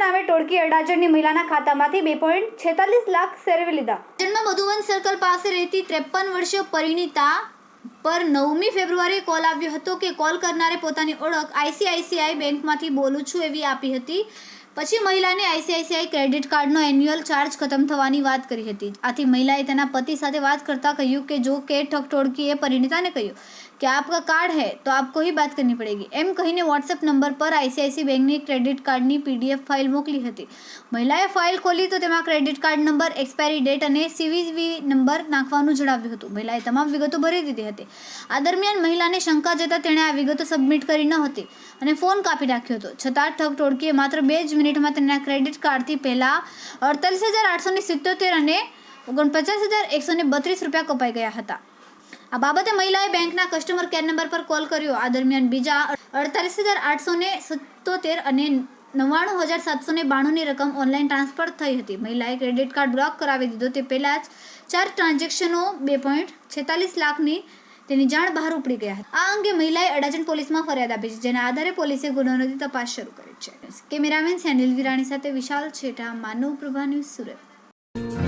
નામે ટોળકી અડાજણની મહિલાના ખાતામાંથી બે પોઈન્ટ છેતાલીસ લાખ સેરવી લીધા. જન્મ મધુવન સર્કલ પાસે રહેતી ત્રેપન વર્ષીય પરિણીતા પર નવમી ફેબ્રુઆરીએ કોલ આવ્યો હતો કે કોલ કરનારે પોતાની ઓળખ આઈસીઆઈસીઆઈ બેંકમાંથી બોલું છું એવી આપી હતી. પછી મહિલાને આઈસીઆઈસીઆઈ ક્રેડિટ કાર્ડનો એન્યુઅલ ચાર્જ ખતમ થવાની વાત કરી હતી. આથી મહિલાએ તેના પતિ સાથે વાત કરતા કહ્યું કે જો કે ઠગ ટોળકીએ પરિણીતાને કહ્યું. कि आपका कार्ड है तो आपको ही बात करनी पड़ेगी એમ કહીને વોટ્સએપ નંબર પર આઈસીઆઈસી બેંકની ક્રેડિટ કાર્ડની પીડીએફ ફાઇલ મોકલી હતી મહિલાએ ફાઇલ ખોલી તો તેમાં credit card number expiry date અને સીવીવી નંબર નાખવાનું જણાવ્યું હતું મહિલાએ તમામ વિગતો ભરી દીધી હતી આ દરમિયાન મહિલાને શંકા જતાં તેણે આ વિગતો સબમિટ કરી ન હતી અને ફોન કાપી નાખ્યો હતો છતાં ઠગ ટોળકીએ માત્ર બે જ મિનિટમાં તેના ક્રેડિટ કાર્ડથી પહેલાં અડતાલીસ હજાર આઠસો ને સિત્તોતેર અને ઓગણપચાસ હજાર એકસો ને બત્રીસ રૂપિયા કપાઈ ગયા હતા આ બાબતે મહિલાએ બેંકના કસ્ટમર કેર નંબર પર કોલ કર્યો. આ દરમિયાન બીજા અડતાલીસ હજાર આઠસો ને સત્તોતેર અને નવ્વાણું હજાર સાતસો ને બાણુંની રકમ ઓનલાઈન ટ્રાન્સફર થઈ હતી. મહિલાએ ક્રેડિટ કાર્ડ બ્લોક કરાવી દીધો. તે પહેલાં જ ચાર ટ્રાન્ઝેક્શનો બે પોઈન્ટ છેતાલીસ લાખની તેની જાણ બહાર ઉપડી ગયા હતા. આ અંગે મહિલાએ અડાજણ પોલીસમાં ફરિયાદ આપી છે, જેના આધારે પોલીસે ગુનો નોંધી તપાસ શરૂ કરી છે. કેમેરામેન સેનિલ વિરાણી સાથે વિશાલ છેટા, માનવ પ્રભા ન્યૂઝ સુરત.